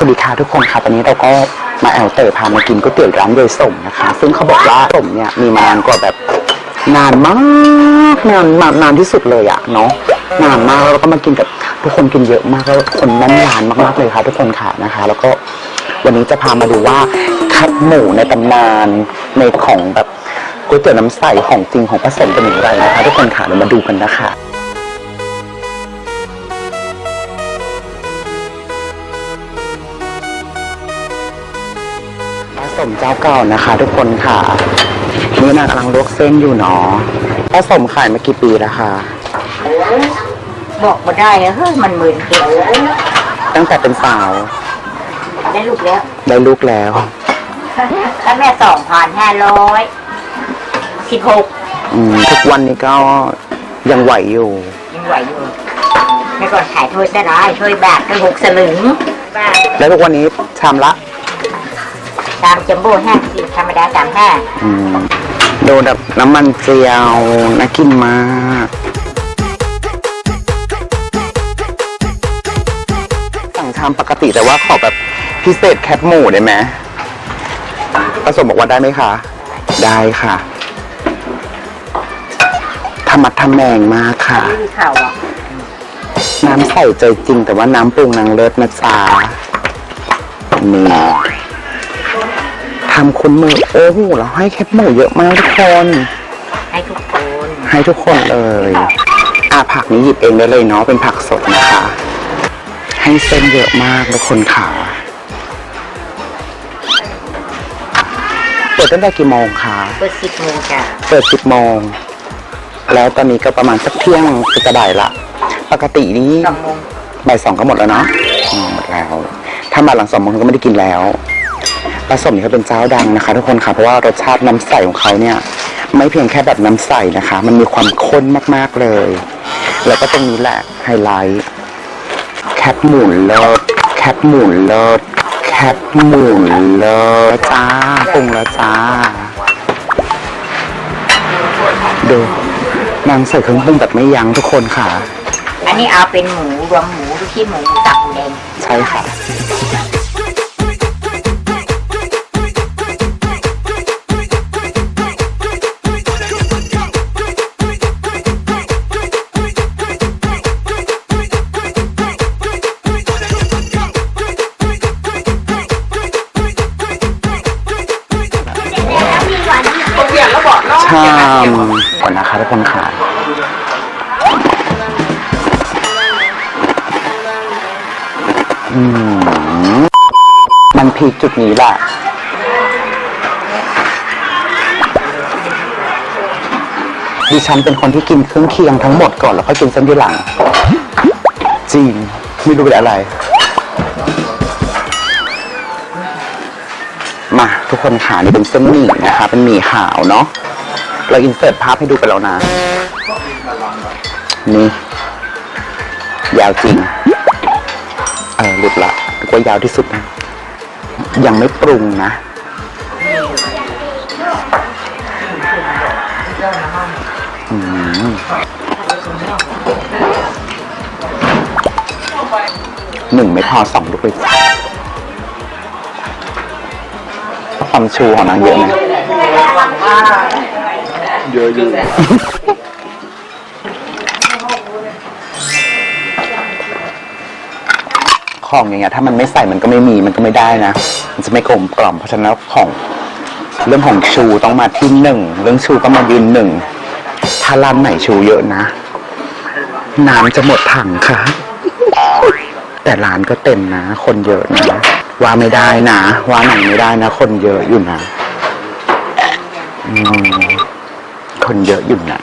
สวัสดีค่ะทุกคนค่ะตอนนี้เราก็มาแอลเตอร์พามากินก๋วยเตี๋ยวร้านยายสมนะคะ ซึ่งเขาบอกว่าสมเนี่ยมีมานานกว่าแบบนานมากนานมากนานที่สุดเลยอะเนาะนานมากแล้วก็มากินกับทุกคนกินเยอะมากแล้วคนแน่นร้านมากๆเลยค่ะ ทุกคนค่ะนะคะ แล้วก็วันนี้จะพามาดูว่าคัดหมูในตำนานในของแบบก๋วยเตี๋ยวน้ำใสของจริงของผสมเป็นอย่างไรนะคะ ทุกคนค่ะเดี๋ยวมาดูกันนะคะ สมเจ้าเก่านะคะ ทุกคนค่ะ นี่นางกำลังลวกเส้นอยู่เนาะผสมขายมากี่ปีแล้วคะบอกมาได้อะเฮ้ยมันหมื่นเดียวตั้งแต่เป็นสาว ได้ลูกแล้ว ได้ลูกแล้วถ้าแม่สองพันห้าร้อยสิบหกอืมทุกวันนี้ก็ยังไหวอยู่ ยังไหวอยู่เมื่อก่อนขายถ้วยได้ไรถ้วยบาทก็หกสลึงบาทแล้วทุกวันนี้ชามละ ตามจัมโบ้ห้าสิบธรรมดาสามห้าอืมโดนแบบน้ำมันเจียวน่ากินมากสั่งชามปกติแต่ว่าขอแบบพิเศษแคบหมูได้ไหมผสมบอกว่าได้ไหมคะ ได้ค่ะธรรมัดทำแมงมากค่ะ ไม่มีเข่าอะน้ำใส่ใจจริงแต่ว่าน้ำปรุงนางเลิศนะจ๊ะนี่ ทำคุณมือโอ้โหเราให้แคบหมูเยอะมากทุกคน ให้ทุกคน ให้ทุกคนเลยอาผักนี้หยิบเองได้เลยเนาะเป็นผักสดนะคะ ให้เส้นเยอะมากทุกคนค่ะเปิดตั้งแต่กี่โมงคะเปิดสิบโมงจ้ะเปิดสิบโมงแล้วตอนนี้ก็ประมาณสักเที่ยงจะบ่ายละ ปกตินี้สองโมงบ่ายสองก็หมดแล้วเนาะอืมหมดแล้ว ถ้ามาหลังสองโมงก็ไม่ได้กินแล้ว ปลาสมนี่เขาเป็นเจ้าดังนะคะ ทุกคนค่ะเพราะว่ารสชาติน้ำใสของเขาเนี่ย ไม่เพียงแค่แบบน้ำใสนะคะ มันมีความข้นมากๆเลย แล้วก็ตรงนี้แหละไฮไลท์แคปหมุนเลิศแคปหมุนเลิศแคปหมุนเลิศจ้าปรุงแล้วจ้าดูนางใส่เครื่องปรุงแบบไม่ยั้งทุกคนค่ะ อันนี้เอาเป็นหมูรวมหมูลูกชิ้นหมูสับหมูแดงใช่ค่ะ ชามก่อนนะคะทุกคนค่ะมมันพีคจุดนี้แหละดิฉันเป็นคนที่กินเครื่องเคียงทั้งหมดก่อนแล้วค่อยกินเส้นที่หลัง จริง ไม่รู้เป็นอะไร มาทุกคนค่ะนี่เป็นเส้นหมี่นะคะ เป็นหมี่ขาวเนาะ เราอินเสิร์ตภาพให้ดูไปแล้วนะ นี่ ยาวจริง เออหลุดละกว่ายาวที่สุดนะ ยังไม่ปรุงนะ อืมหนึ่งไม่พอสองลูกเลยจ้ะความชูของนางเยอะไหม เยอะอยู่ของอย่างเงี้ยถ้ามันไม่ใส่มันก็ไม่มีมันก็ไม่ได้นะ มันจะไม่กลมกล่อมเพราะฉะนั้นแล้วของ เรื่องของชูต้องมาที่หนึ่งเรื่องชูก็มายืนหนึ่งถ้าร้านไหนชูเยอะนะ น้ำจะหมดถังค่ะ แต่ร้านก็เต็มนะ คนเยอะนะว่าไม่ได้นะว่าไหนไม่ได้นะ คนเยอะอยู่นะ อืม คนเยอะอยู่นะ